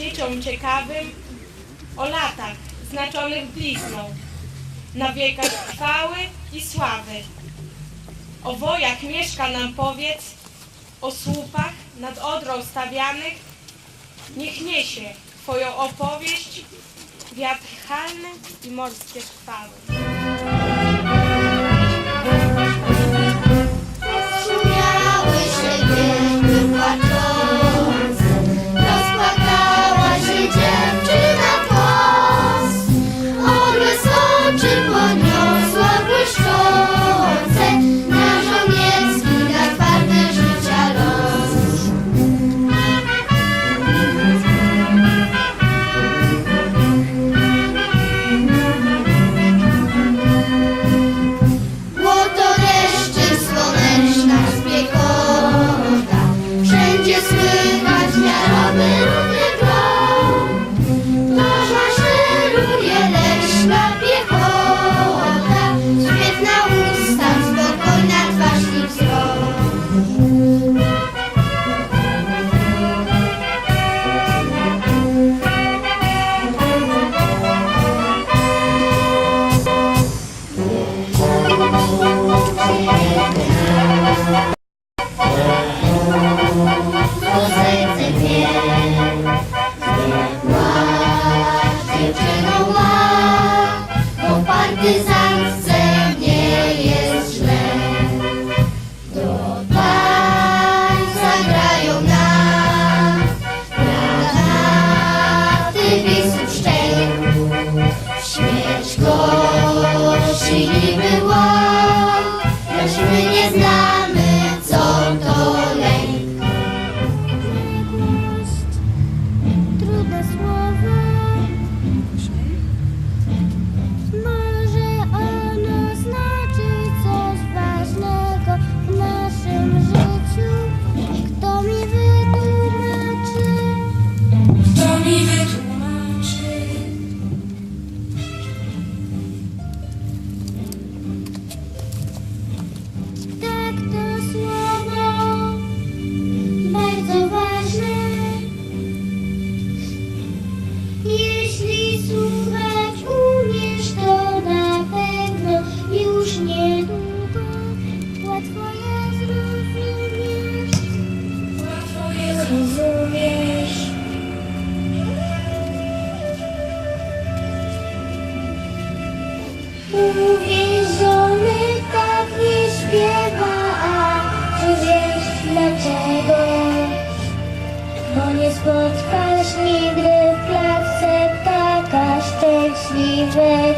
dzieciom ciekawym o latach znaczonych blizną, na wiekach chwały i sławy. O wojach mieszka nam powiedz, o słupach nad odrą stawianych, niech niesie Twoją opowieść wiatr halny i morskie chwały.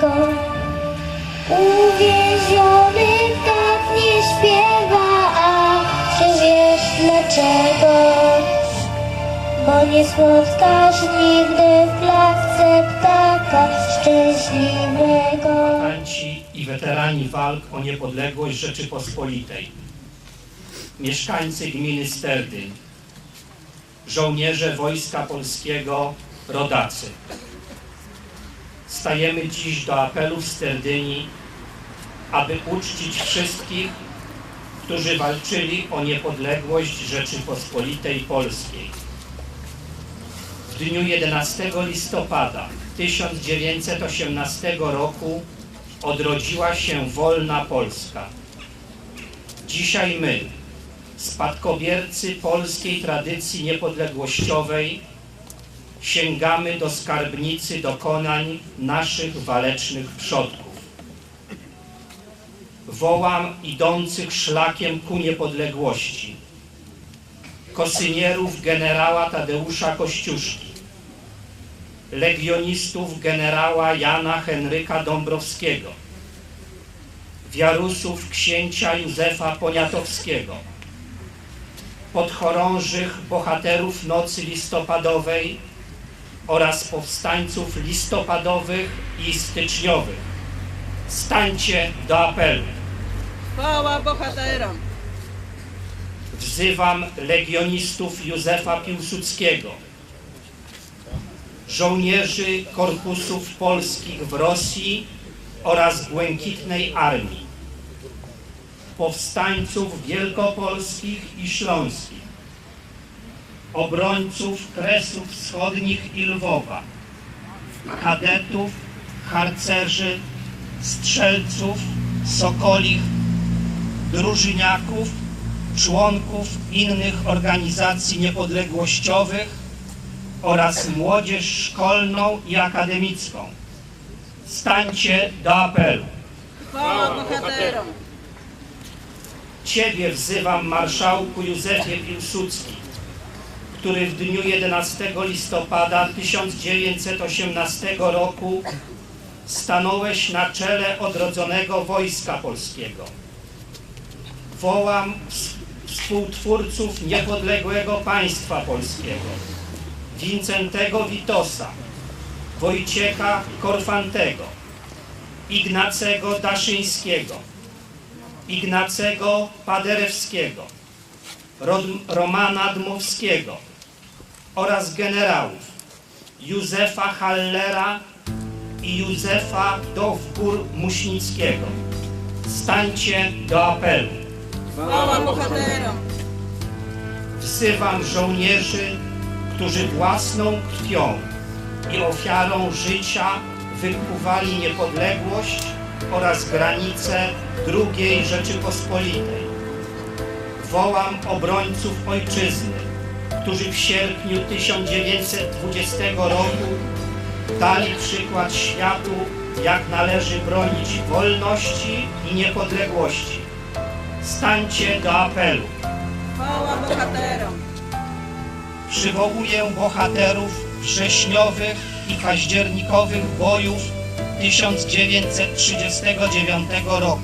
Szczęśliwego. Uwięziony tak nie śpiewa, a czy wiesz dlaczego? Bo nie spotkasz nigdy w klatce ptaka szczęśliwego. kombatanci i weterani walk o niepodległość Rzeczypospolitej, mieszkańcy gminy Sterdyn, żołnierze Wojska Polskiego, rodacy. Stajemy dziś do apelu w Sterdyni, aby uczcić wszystkich, którzy walczyli o niepodległość Rzeczypospolitej Polskiej. W dniu 11 listopada 1918 roku odrodziła się wolna Polska. Dzisiaj my, spadkobiercy polskiej tradycji niepodległościowej, sięgamy do skarbnicy dokonań naszych walecznych przodków. Wołam idących szlakiem ku niepodległości, kosynierów generała Tadeusza Kościuszki, legionistów generała Jana Henryka Dąbrowskiego, wiarusów księcia Józefa Poniatowskiego, podchorążych bohaterów nocy listopadowej oraz powstańców listopadowych i styczniowych. Stańcie do apelu. Chwała bohaterom! Wzywam legionistów Józefa Piłsudskiego, żołnierzy korpusów polskich w Rosji oraz Błękitnej Armii, powstańców wielkopolskich i śląskich, obrońców Kresów Wschodnich i Lwowa, kadetów, harcerzy, strzelców, sokolich, drużyniaków, członków innych organizacji niepodległościowych oraz młodzież szkolną i akademicką. Stańcie do apelu. Chwała bohaterom! Ciebie wzywam, marszałku Józefie Piłsudski, który w dniu 11 listopada 1918 roku stanąłeś na czele odrodzonego Wojska Polskiego. Wołam ws- współtwórców niepodległego państwa polskiego, Wincentego Witosa, Wojciecha Korfantego, Ignacego Daszyńskiego, Ignacego Paderewskiego, Romana Dmowskiego oraz generałów Józefa Hallera i Józefa Dowbór-Muśnickiego. Stańcie do apelu. Chwała bohaterom! Wzywam żołnierzy, którzy własną krwią i ofiarą życia wykuwali niepodległość oraz granice II Rzeczypospolitej. Wołam obrońców ojczyzny, którzy w sierpniu 1920 roku dali przykład światu, jak należy bronić wolności i niepodległości. Stańcie do apelu. Chwała bohaterom! Przywołuję bohaterów wrześniowych i październikowych bojów 1939 roku,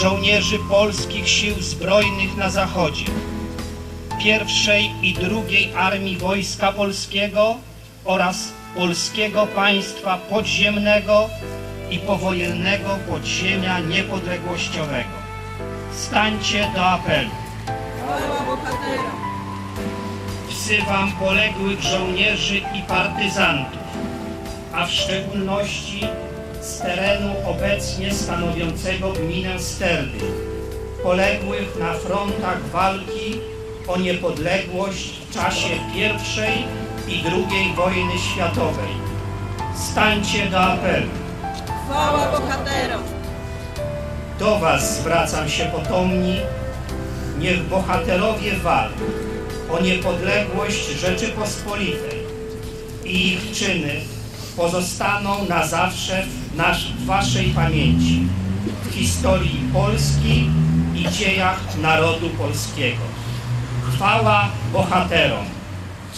żołnierzy polskich sił zbrojnych na Zachodzie, pierwszej i drugiej Armii Wojska Polskiego oraz Polskiego Państwa Podziemnego i powojennego podziemia niepodległościowego. Stańcie do apelu. Wzywam poległych żołnierzy i partyzantów, a w szczególności z terenu obecnie stanowiącego gminę Sterdy, poległych na frontach walki o niepodległość w czasie I i II wojny światowej. Stańcie do apelu. Chwała bohaterom! Do Was zwracam się potomni. Niech bohaterowie walk o niepodległość Rzeczypospolitej i ich czyny pozostaną na zawsze w, nasz, w Waszej pamięci, w historii Polski i dziejach narodu polskiego. Chwała bohaterom!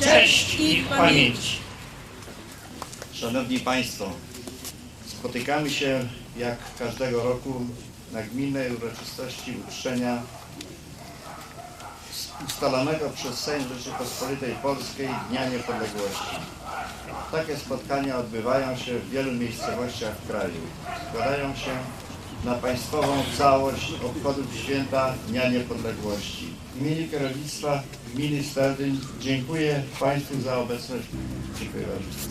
Cześć ich pamięci! Szanowni Państwo, spotykamy się jak każdego roku na gminnej uroczystości uczczenia ustalonego przez Sejm Rzeczypospolitej Polskiej Dnia Niepodległości. Takie spotkania odbywają się w wielu miejscowościach w kraju. Składają się na państwową całość obchodów święta Dnia Niepodległości. W imieniu kierownictwa gminy Sterdyn dziękuję Państwu za obecność. Dziękuję bardzo.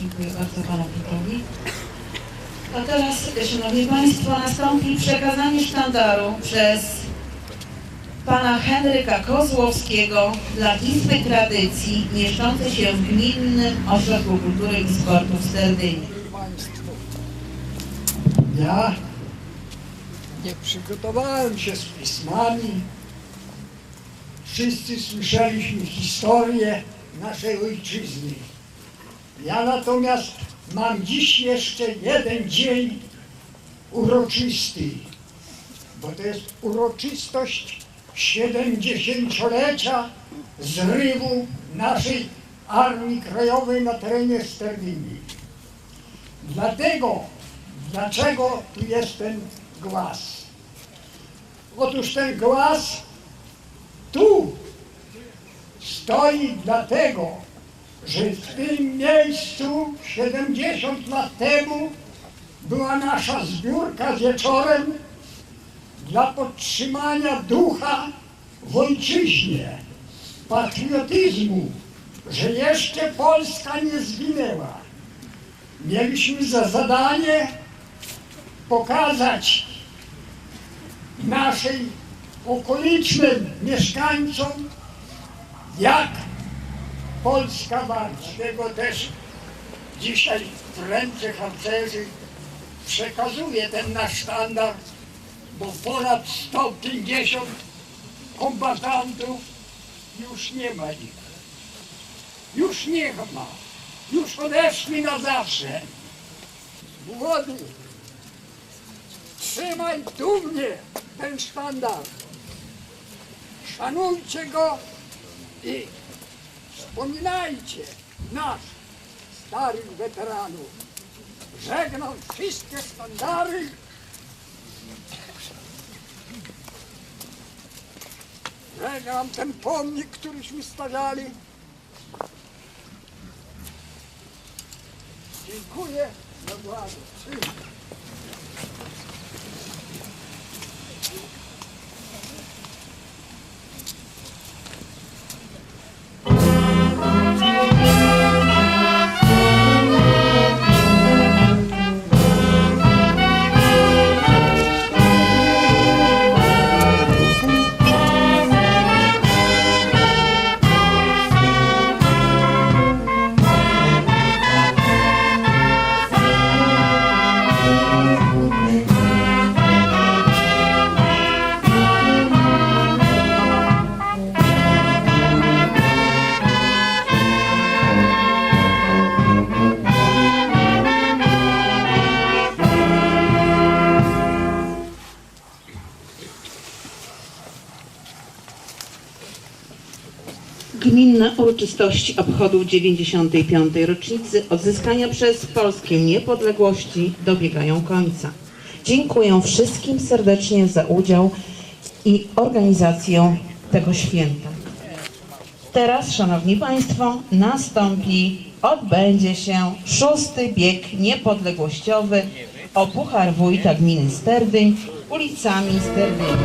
Dziękuję bardzo Panu Witowi. A teraz, Szanowni Państwo, nastąpi przekazanie sztandaru przez Pana Henryka Kozłowskiego dla Izby Tradycji mieszczącej się w Gminnym Ośrodku Kultury i Sportu w Sterdynie. Ja nie przygotowałem się z pismami. Wszyscy słyszeliśmy historię naszej ojczyzny. Ja natomiast mam dziś jeszcze jeden dzień uroczysty, bo to jest uroczystość 70-lecia zrywu naszej Armii Krajowej na terenie Sterdynii. Dlatego, dlaczego tu jest ten głaz? Otóż ten głaz tu stoi dlatego, że w tym miejscu 70 lat temu była nasza zbiórka wieczorem dla podtrzymania ducha w ojczyźnie, patriotyzmu, że jeszcze Polska nie zginęła. Mieliśmy za zadanie pokazać naszej okolicznym mieszkańcom, jak Polska walczy. Dlatego też dzisiaj w ręce harcerzy przekazuję ten nasz sztandar, bo ponad 150 kombatantów już nie ma ich. Już nie ma. Już odeszli na zawsze. Młody, trzymaj dumnie ten sztandar. Szanujcie go i wspominajcie nas, starych weteranów. Żegnam wszystkie sztandary. Żegnam ten pomnik, któryśmy stawiali. Dziękuję za uwagę. Gminne uroczystości obchodów 95. rocznicy odzyskania przez Polskę niepodległości dobiegają końca. Dziękuję wszystkim serdecznie za udział i organizację tego święta. Teraz, Szanowni Państwo, nastąpi, odbędzie się szósty bieg niepodległościowy o Puchar Wójta Gminy Sterdyń ulicami Sterdynia.